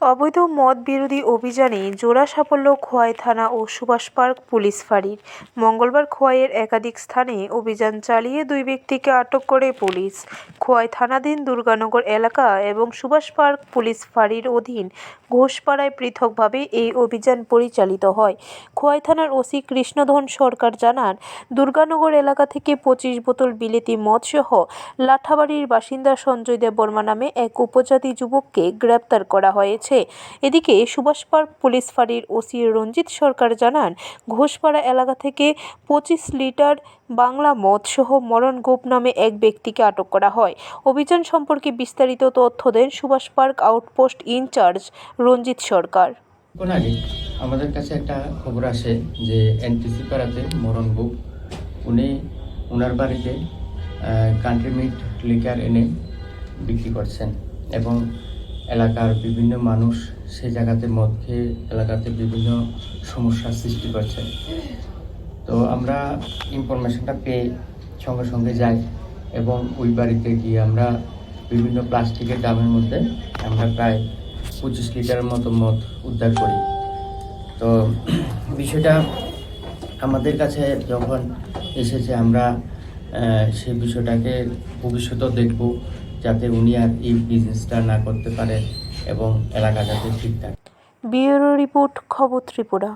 অবৈধ মদ বিরোধী অভিযানে জোড়া সাফল্য খোয়াই থানা ও সুভাষ পার্ক পুলিশ ফাঁড়ির। মঙ্গলবার খোয়াইয়ের একাধিক স্থানে অভিযান চালিয়ে দুই ব্যক্তিকে আটক করে পুলিশ। খোয়াই থানাধীন দুর্গানগর এলাকা এবং সুভাষ পার্ক পুলিশ ফাঁড়ির অধীন ঘোষপাড়ায় পৃথকভাবে এই অভিযান পরিচালিত হয়। খোয়াই থানার ওসি কৃষ্ণধন সরকার জানান, দুর্গানগর এলাকা থেকে পঁচিশ বোতল বিলেতি মদসহ লাঠাবাড়ির বাসিন্দা সঞ্জয় দেববর্মা নামে এক উপজাতি যুবককে গ্রেপ্তার করা হয়েছে। এদিকে সুভাষ পার্ক পুলিশ ফাঁড়ির ওসি রঞ্জিত সরকার জানান, ঘোষপাড়া এলাকা থেকে পঁচিশ লিটার বাংলা মদসহ মরণ গোপ নামে এক ব্যক্তিকে আটক করা হয়। অভিযান সম্পর্কে বিস্তারিত তথ্য দেন Subhash park outpost incharge Ranjit Sarkar. আমাদের কাছে একটা খবর আসে যে এনটিসি পাড়াতে মরণ বুক উনি ওনার বাড়িতে কান্ট্রি মিট লিকার এনে বিক্রি করছেন এবং এলাকার বিভিন্ন মানুষ সেই জায়গাতে মদ খেয়ে এলাকাতে বিভিন্ন সমস্যার সৃষ্টি করছে। তো আমরা ইনফরমেশনটা পেয়ে সঙ্গে সঙ্গে যাই এবং ওই বাড়িতে গিয়ে আমরা বিভিন্ন প্লাস্টিকের ড্রামের মধ্যে আমরা প্রায় পঁচিশ লিটারের মতো মদ উদ্ধার করি। তো বিষয়টা আমাদের কাছে যখন এসেছে আমরা সেই বিষয়টাকে ভবিষ্যতেও দেখব। যাতে উনি আর এই বিজনেসটা না করতে পারে এবং এলাকা যাতে ঠিক থাকে। ব্যুরো রিপোর্ট, খবর ত্রিপুরা।